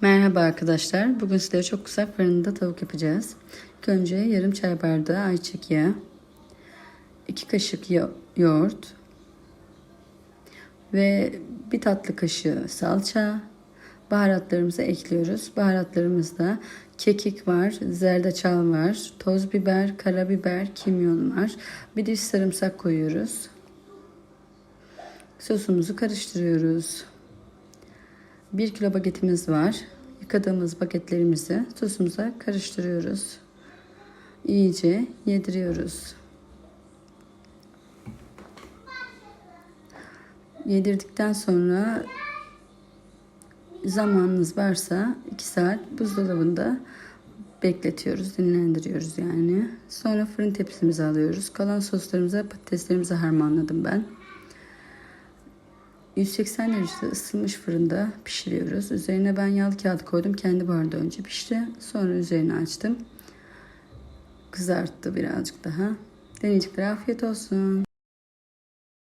Merhaba arkadaşlar. Bugün sizlere çok kısa fırında tavuk yapacağız. İlk önce yarım çay bardağı ayçiçek yağı, 2 kaşık yo- yoğurt ve bir tatlı kaşığı salça, baharatlarımızı ekliyoruz. Baharatlarımızda kekik var, zerdeçal var, toz biber, karabiber, kimyon var. Bir diş sarımsak koyuyoruz. Sosumuzu karıştırıyoruz. 1 kilo bagetimiz var. Yıkadığımız bagetlerimizi sosumuza karıştırıyoruz. İyice yediriyoruz. Yedirdikten sonra zamanınız varsa 2 saat buzdolabında bekletiyoruz, dinlendiriyoruz yani. Sonra fırın tepsimize alıyoruz. Kalan soslarımıza patateslerimizi harmanladım ben. 180 derecede ısınmış fırında pişiriyoruz. Üzerine ben yağlı kağıt koydum. Kendi buharda önce pişti. Sonra üzerine açtım. Kızarttı birazcık daha. Deneyeceklere afiyet olsun.